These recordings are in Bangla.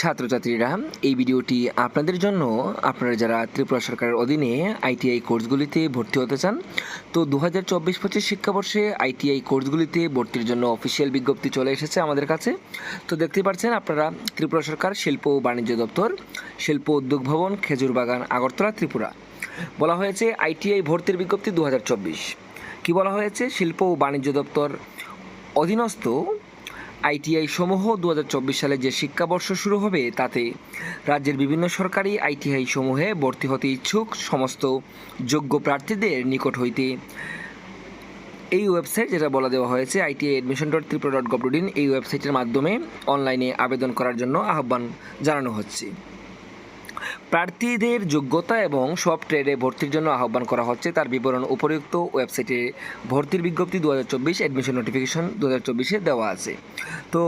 ছাত্রছাত্রীরা, এই ভিডিওটি আপনাদের জন্য। আপনারা যারা ত্রিপুরা সরকারের অধীনে আইটিআই কোর্সগুলিতে ভর্তি হতে চান, তো দু হাজার চব্বিশ পঁচিশ শিক্ষাবর্ষে আইটিআই কোর্সগুলিতে ভর্তির জন্য অফিসিয়াল বিজ্ঞপ্তি চলে এসেছে আমাদের কাছে। তো দেখতে পাচ্ছেন, আপনারা ত্রিপুরা সরকার শিল্প ও বাণিজ্য দপ্তর, শিল্প উদ্যোগ ভবন, খেজুর বাগান, আগরতলা, ত্রিপুরা। বলা হয়েছে আইটিআই ভর্তির বিজ্ঞপ্তি দু হাজার চব্বিশ। কী বলা হয়েছে? শিল্প ও বাণিজ্য দপ্তর অধীনস্থ আইটিআই সমূহ দু হাজার চব্বিশ সালে যে শিক্ষাবর্ষ শুরু হবে তাতে রাজ্যের বিভিন্ন সরকারি আইটিআই সমূহে ভর্তি হতে ইচ্ছুক সমস্ত যোগ্য প্রার্থীদের নিকট হইতে এই ওয়েবসাইট, যেটা বলা দেওয়া হয়েছে ITI admission dot Tripura dot gov dot in, এই ওয়েবসাইটের মাধ্যমে অনলাইনে আবেদন করার জন্য আহ্বান জানানো হচ্ছে। প্রার্থীদের যোগ্যতা এবং সব ট্রেডে ভর্তির জন্য আহ্বান করা হচ্ছে। তার বিবরণ উপরোক্ত ওয়েবসাইটে ভর্তির বিজ্ঞপ্তি দু হাজার চব্বিশ অ্যাডমিশন নোটিফিকেশন দু হাজার চব্বিশে দেওয়া আছে। তো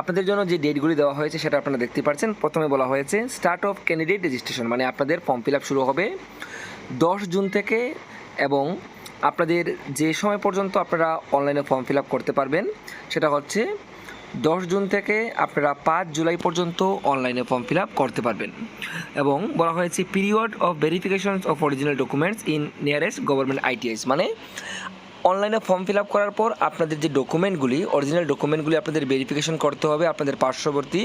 আপনাদের জন্য যে ডেটগুলি দেওয়া হয়েছে সেটা আপনারা দেখতে পাচ্ছেন প্রথমে বলা হয়েছে স্টার্ট অফ ক্যান্ডিডেট রেজিস্ট্রেশন মানে আপনাদের ফর্ম ফিল আপ শুরু হবে দশ জুন থেকে এবং আপনাদের যে সময় পর্যন্ত আপনারা অনলাইনে ফর্ম ফিল আপ করতে পারবেন, সেটা হচ্ছে দশ জুন থেকে আপনারা পাঁচ জুলাই পর্যন্ত অনলাইনে ফর্ম ফিল করতে পারবেন। এবং বলা হয়েছে, period of verification of original documents in nearest government ITIs. মানে অনলাইনে ফর্ম ফিল করার পর আপনাদের যে ডকুমেন্টগুলি, অরিজিনাল ডকুমেন্টগুলি আপনাদের ভেরিফিকেশন করতে হবে আপনাদের পার্শ্ববর্তী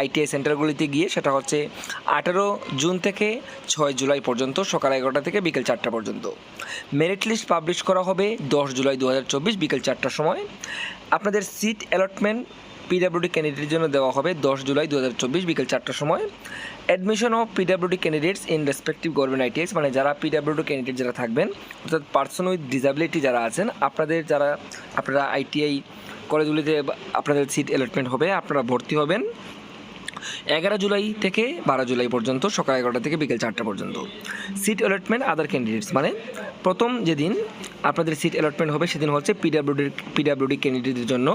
আইটিআই সেন্টারগুলিতে গিয়ে, সেটা হচ্ছে আঠারো জুন থেকে ছয় জুলাই পর্যন্ত সকাল এগারোটা থেকে বিকেল চারটা পর্যন্ত। মেরিট লিস্ট পাবলিশ করা হবে দশ জুলাই দু হাজার চব্বিশ বিকেল চারটার সময়। আপনাদের সিট অ্যালটমেন্ট পিডাব্লিউডি ক্যান্ডিডেটের জন্য দেওয়া হবে দশ জুলাই দু হাজার চব্বিশ বিকেল চারটার সময়। Admission of PWD candidates in respective government ITIs মানে যারা পিডাব্লিউডি ক্যান্ডিডেট যারা থাকবেন, অর্থাৎ পার্সন উইথ ডিসাবিলিটি যারা আছেন, আপনাদের যারা, আপনারা আইটিআই কলেজগুলিতে আপনাদের সিট অ্যালটমেন্ট হবে, আপনারা ভর্তি হবেন। এগারো জুলাই থেকে বারো জুলাই পর্যন্ত, সকাল এগারোটা থেকে বিকেল চারটা পর্যন্ত। সিট অ্যালটমেন্ট আদার ক্যান্ডিডেটস মানে প্রথম যেদিন আপনাদের সিট অ্যালটমেন্ট হবে সেদিন হচ্ছে পিডাব্লিউডির পিডাব্লিউডি ক্যান্ডিডেটদের জন্য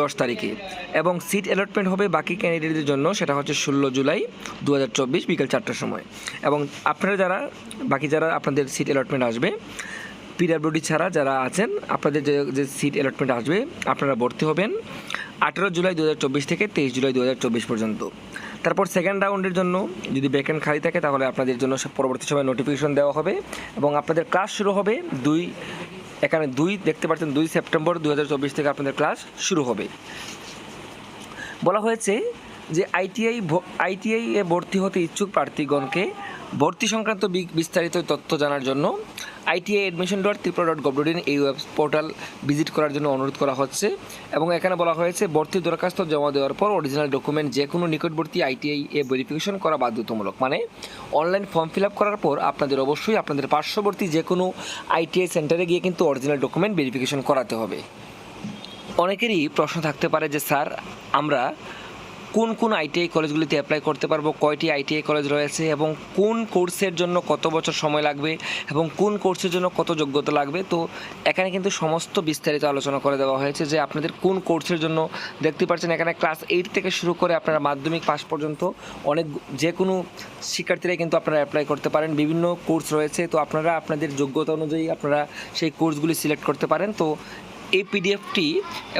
দশ তারিখে। এবং সিট অ্যালটমেন্ট হবে বাকি ক্যান্ডিডেটদের জন্য সেটা হচ্ছে ষোলো জুলাই দু হাজার চব্বিশ বিকেল চারটার সময়। এবং আপনারা যারা, বাকি যারা আপনাদের সিট অ্যালটমেন্ট আসবে পিডাব্লিউডি ছাড়া যারা আছেন, আপনাদের যে যে সিট অ্যালটমেন্ট আসবে, আপনারা ভর্তি হবেন আঠেরো জুলাই দু হাজার চব্বিশ থেকে তেইশ জুলাই দু হাজার চব্বিশ পর্যন্ত। তারপর সেকেন্ড রাউন্ডের জন্য যদি ভ্যাকেন্ট খালি থাকে, তাহলে আপনাদের জন্য পরবর্তী সময় নোটিফিকেশন দেওয়া হবে এবং আপনাদের ক্লাস শুরু হবে দুই, এখানে দুই, দেখতে পাচ্ছেন দুই সেপ্টেম্বর দু হাজার চব্বিশ থেকে আপনাদের ক্লাস শুরু হবে। বলা হয়েছে যে আইটিআই আইটিআই এ ভর্তি হতে ইচ্ছুক প্রার্থীগণকে ভর্তি সংক্রান্ত বিস্তারিত তথ্য জানার জন্য ITI admission dot Tripura dot gov dot in এই ওয়েব পোর্টাল ভিজিট করার জন্য অনুরোধ করা হচ্ছে। এবং এখানে বলা হয়েছে, ভর্তি দরখাস্ত জমা দেওয়ার পর অরিজিনাল ডকুমেন্ট যে কোনো নিকটবর্তী আইটিআই এ ভেরিফিকেশন করা বাধ্যতামূলক। মানে অনলাইন ফর্ম ফিল আপ করার পর আপনাদের অবশ্যই আপনাদের পার্শ্ববর্তী যে কোনো আইটিআই সেন্টারে গিয়ে কিন্তু অরিজিনাল ডকুমেন্ট ভেরিফিকেশন করাতে হবে। অনেকেরই প্রশ্ন থাকতে পারে যে, স্যার, আমরা কোন কোন আইটিআই কলেজগুলিতে অ্যাপ্লাই করতে পারব? কয়টি আইটিআই কলেজ রয়েছে? এবং কোন কোর্সের জন্য কত বছর সময় লাগবে? এবং কোন কোর্সের জন্য কত যোগ্যতা লাগবে? তো এখানে কিন্তু সমস্ত বিস্তারিত আলোচনা করে দেওয়া হয়েছে যে আপনাদের কোন কোর্সের জন্য দেখতে পাচ্ছেন এখানে ক্লাস এইট থেকে শুরু করে আপনারা মাধ্যমিক পাস পর্যন্ত অনেক যে কোনো শিক্ষার্থীরাই কিন্তু আপনারা অ্যাপ্লাই করতে পারেন। বিভিন্ন কোর্স রয়েছে। তো আপনারা আপনাদের যোগ্যতা অনুযায়ী আপনারা সেই কোর্সগুলি সিলেক্ট করতে পারেন। তো এই পিডিএফটি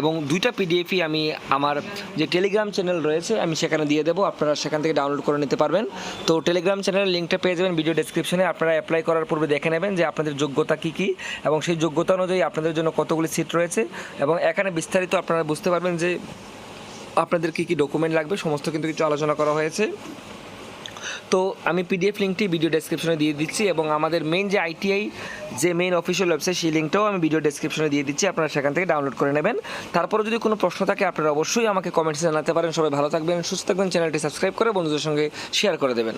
এবং দুইটা পিডিএফই আমি আমার যে টেলিগ্রাম চ্যানেল রয়েছে, আমি সেখানে দিয়ে দেবো। আপনারা সেখান থেকে ডাউনলোড করে নিতে পারবেন। তো টেলিগ্রাম চ্যানেলের লিঙ্কটা পেয়ে যাবেন ভিডিও ডেসক্রিপশনে আপনারা অ্যাপ্লাই করার পূর্বে দেখে নেবেন যে আপনাদের যোগ্যতা কী কী এবং সেই যোগ্যতা অনুযায়ী আপনাদের জন্য কতগুলি সিট রয়েছে এবং এখানে বিস্তারিত আপনারা বুঝতে পারবেন যে আপনাদের কী কী ডকুমেন্ট লাগবে, সমস্ত কিন্তু কিছু আলোচনা করা হয়েছে। তো আমি পিডিএফ লিঙ্কটি ভিডিও ডেসক্রিপশনে দিয়ে দিচ্ছি এবং আমাদের মেন যে আইটিআই যে মেন অফিসিয়াল ওয়েবসাইট সেই লিঙ্কটাও আমি ভিডিও ডেসক্রিপশনে দিয়ে দিচ্ছি। আপনারা সেখান থেকে ডাউনলোড করে নেবেন। তারপরে যদি কোনো প্রশ্ন থাকে, আপনারা অবশ্যই আমাকে কমেন্টসে জানাতে পারেন। সবাই ভালো থাকবেন, সুস্থ থাকবেন। চ্যানেলটি সাবস্ক্রাইব করে বন্ধুদের সঙ্গে শেয়ার করে দেবেন।